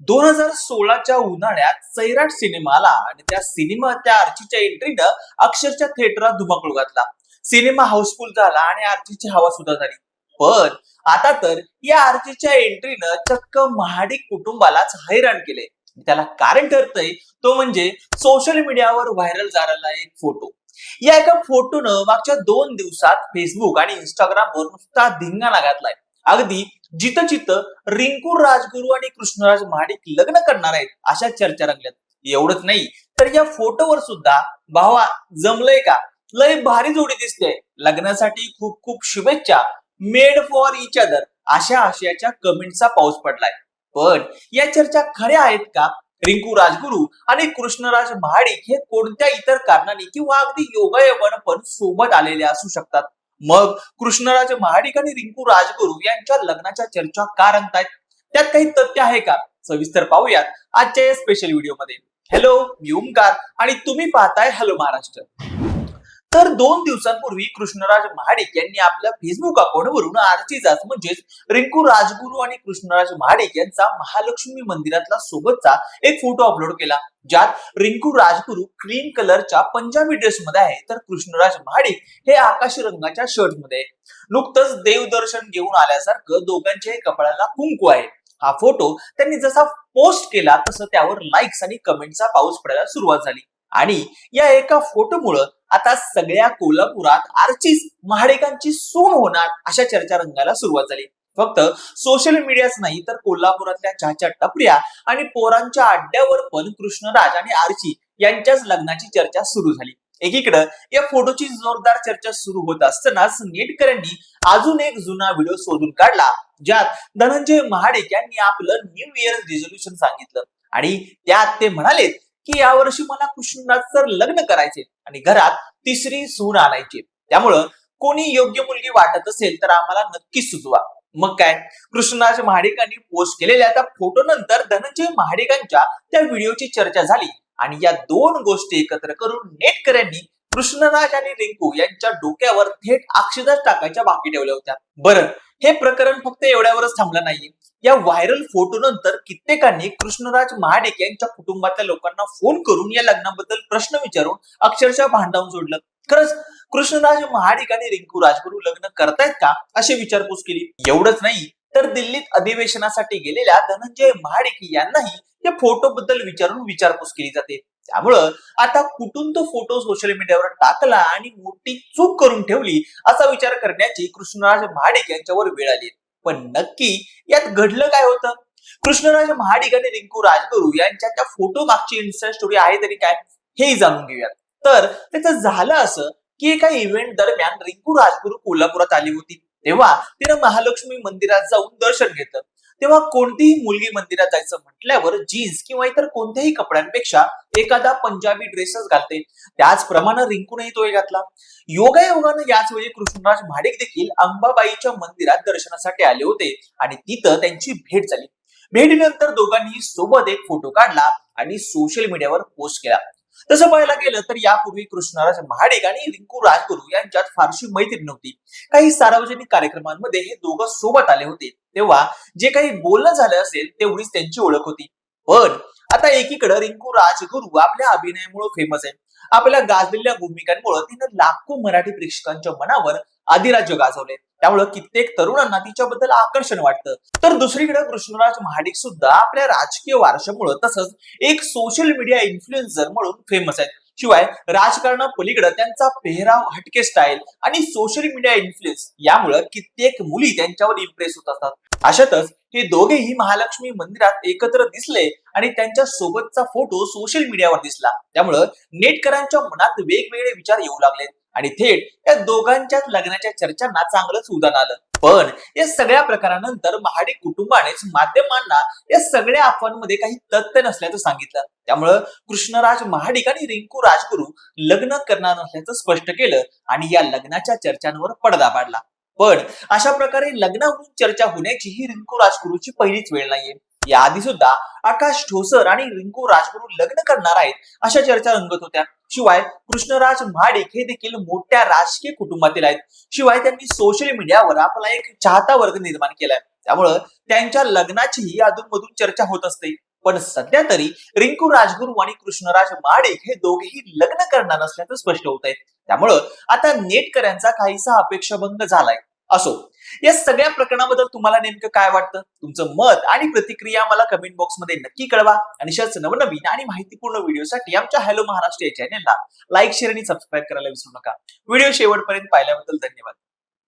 दोन हजार सोळाच्या उन्हाळ्यात सैराट सिनेमा आला आणि त्या सिनेमा त्या आर्चीच्या एंट्रीनं अक्षरशः थिएटरात धुमाकूळ घातला. सिनेमा हाऊसफुल झाला आणि आर्चीची हवा सुद्धा झाली. पण आता तर या आर्चीच्या एंट्रीनं चक्क महाडिक कुटुंबालाच हैराण केले. त्याला कारण ठरतंय तो म्हणजे सोशल मीडियावर व्हायरल झालेला एक फोटो या एका फोटोनं मागच्या दोन दिवसात फेसबुक आणि इंस्टाग्रामवर नुसता धिंगाणा घातलाय. अगदी जिथं जित रिंकू राजगुरू आणि कृष्णराज महाडिक लग्न करणार आहेत अशा चर्चा रंगल्यात. एवढंच नाही तर या फोटोवर सुद्धा भावा जमलंय का? लय भारी जोडी दिसते लग्नासाठी खूप खूप शुभेच्छा. मेड फॉर इच अदर अशा आशयाच्या कमेंटचा पाऊस पडलाय. पण या चर्चा खऱ्या आहेत का? रिंकू राजगुरू आणि कृष्णराज महाडिक हे कोणत्या इतर कारणाने किंवा अगदी योगायोगानं पण सोबत आलेले असू शकतात? मग कृष्णराज महाडिक आणि रिंकू राजगुरू यांच्या लग्नाच्या चर्चा का रंगतायत? त्यात काही तथ्य आहे का? सविस्तर पाहूयात आजच्या या स्पेशल व्हिडिओमध्ये हॅलो मी ओमकार आणि तुम्ही पाहताय हॅलो महाराष्ट्र तर दोन दिवसांपूर्वी कृष्णराज महाडिक यांनी आपल्या फेसबुक अकाउंटवरून आर्चीजाच म्हणजेच रिंकू राजगुरू आणि कृष्णराज महाडिक यांचा महालक्ष्मी मंदिरातला सोबतचा एक फोटो अपलोड केला. ज्यात रिंकू राजगुरू क्रीम कलरच्या पंजाबी ड्रेस मध्ये आहे. तर कृष्णराज महाडिक हे आकाशी रंगाच्या शर्टमध्ये आहे. नुकतंच देवदर्शन घेऊन आल्यासारखं दोघांच्याही कपाळाला कुंकू आहे. हा फोटो त्यांनी जसा पोस्ट केला तसं त्यावर लाईक्स आणि कमेंटचा पाऊस पडायला सुरुवात झाली. आणि या एका फोटोमुळं आता सगळ्या कोल्हापुरात आर्चीस महाडेकांची सून होणार अशा चर्चा रंगायला सुरुवात झाली. फक्त सोशल मीडियाच नाही तर कोल्हापुरातल्या चहाच्या टपऱ्या आणि पोरांच्या अड्ड्यावर पण कृष्णराज आणि आर्ची यांच्याच लग्नाची चर्चा सुरू झाली. एकीकडे या फोटोची जोरदार चर्चा सुरू होत असतानाच नेटकऱ्यांनी अजून एक जुना व्हिडिओ शोधून काढला ज्यात धनंजय महाडिक यांनी आपलं न्यू इयर रिझोल्युशन सांगितलं. आणि त्यात ते म्हणालेत की यावर्षी मला कृष्णराजचं लग्न करायचे आणि घरात तिसरी सून आणायची. त्यामुळं कोणी योग्य मुलगी वाटत असेल तर आम्हाला नक्की सुचवा. मग काय? कृष्णराज महाडिकांनी पोस्ट केलेल्या त्या फोटो नंतर धनंजय महाडिकांच्या त्या व्हिडिओची चर्चा झाली आणि या दोन गोष्टी एकत्र करून नेटकऱ्यांनी कृष्णराज आणि रिंकू यांच्या डोक्यावर थेट अक्षदास टाकायच्या बाकी ठेवल्या होत्या. बरं हे प्रकरण फक्त एवढ्यावरच थांबलं नाहीये. या व्हायरल फोटो नंतर कित्येकांनी कृष्णराज महाडिक यांच्या कुटुंबातल्या लोकांना फोन करून या लग्नाबद्दल प्रश्न विचारून अक्षरशः भांडावून सोडलं. खरंच कृष्णराज महाडिक आणि रिंकू राजगुरू लग्न करतायत का अशी विचारपूस केली? एवढंच नाही तर दिल्लीत अधिवेशनासाठी गेलेल्या धनंजय महाडिक यांनाही या फोटो बद्दल विचारून विचारपूस केली जाते. त्यामुळं आता कुठून तो फोटो सोशल मीडियावर टाकला आणि मोठी चूक करून ठेवली असा विचार करण्याची कृष्णराज महाडिक यांच्यावर वेळ आली. पण नक्की यात घडलं काय होतं? कृष्णराज महाडिक आणि रिंकू राजगुरू यांच्या त्या फोटो मागची इन्स्टा स्टोरी आहे तरी काय? हेही जाणून घेऊयात. तर त्याचं झालं असं की एका इव्हेंट दरम्यान रिंकू राजगुरू कोल्हापुरात आली होती. तेव्हा तिनं महालक्ष्मी मंदिरात जाऊन दर्शन घेतलं. तेव्हा कोणतीही मुलगी मंदिरात जायचं म्हटल्यावर जीन्स किंवा इतर कोणत्याही कपड्यांपेक्षा एखादा पंजाबी ड्रेसच घालते. त्याचप्रमाणे रिंकूनही तो घातला. योगायोगानं याच वेळी कृष्णराज महाडिक देखील अंबाबाईच्या मंदिरात दर्शनासाठी आले होते आणि तिथं त्यांची भेट झाली. भेटीनंतर दोघांनी सोबत एक फोटो काढला आणि सोशल मीडियावर पोस्ट केला. तसं पाहायला गेलं तर यापूर्वी कृष्णराज महाडिक आणि रिंकू राजगुरू यांच्यात फारशी मैत्री नव्हती. काही सार्वजनिक कार्यक्रमांमध्ये हे दोघं सोबत आले होते. तेव्हा जे काही बोलणं झालं असेल तेवढीच त्यांची ओळख होती. पण आता एकीकडे रिंकू राजगुरू आपल्या अभिनयामुळे फेमस आहे. आपल्या गाजलेल्या भूमिकांमुळे तिनं लाखो मराठी प्रेक्षकांच्या मनावर अधिराज्य गाजवले. त्यामुळं कित्येक तरुणांना तिच्याबद्दल आकर्षण वाटतं. तर दुसरीकडे कृष्णराज महाडिक सुद्धा आपल्या राजकीय वारशामुळे तसंच एक सोशल मीडिया इन्फ्लुएन्सर म्हणून फेमस आहेत. शिवाय राजकारणा पलीकडे त्यांचा पेहराव हटके स्टाईल आणि सोशल मीडिया इन्फ्लुएन्स यामुळे कित्येक मुली त्यांच्यावर इम्प्रेस होत असतात. अशातच हे दोघेही महालक्ष्मी मंदिरात एकत्र दिसले आणि त्यांच्या सोबतचा फोटो सोशल मीडियावर दिसला. त्यामुळं नेटकरांच्या मनात वेगवेगळे विचार येऊ लागले आणि थेट या दोघांच्याच लग्नाच्या चर्चांना चांगलंच उदाहरण आलं. पण या सगळ्या प्रकारानंतर महाडिक कुटुंबानेच माध्यमांना या सगळ्या अफवांमध्ये काही तथ्य नसल्याचं सांगितलं. त्यामुळं कृष्णराज महाडिक आणि रिंकू राजगुरू लग्न करणार नसल्याचं स्पष्ट केलं आणि या लग्नाच्या चर्चांवर पडदा पाडला. पण अशा प्रकारे लग्नावरून चर्चा होण्याची ही रिंकू राजगुरूची पहिलीच वेळ नाहीये. याआधी सुद्धा आकाश ठोसर आणि रिंकू राजगुरू लग्न करणार आहेत अशा चर्चा रंगत होत्या. शिवाय कृष्णराज महाडिक हे देखील मोठ्या राजकीय कुटुंबातील आहेत. शिवाय त्यांनी सोशल मीडियावर आपला एक चाहता वर्ग निर्माण केलाय. त्यामुळं त्यांच्या लग्नाचीही अधूनमधून चर्चा होत असते. पण सध्या तरी रिंकू राजगुरू आणि कृष्णराज माडिक हे दोघेही लग्न करणार नसल्याचं स्पष्ट होत आहे त्यामुळं आता नेटकऱ्यांचा काहीसा अपेक्षाभंग झालाय. असो. या सगळ्या प्रकरणाबद्दल तुम्हाला नेमकं काय वाटतं? तुमचं मत आणि प्रतिक्रिया मला कमेंट बॉक्समध्ये नक्की कळवा. आणि अशाच नवनवीन आणि माहितीपूर्ण व्हिडिओसाठी आमच्या हॅलो महाराष्ट्र या चॅनेलला लाईक शेअर आणि सबस्क्राईब करायला विसरू नका. व्हिडिओ शेवटपर्यंत पाहिल्याबद्दल धन्यवाद.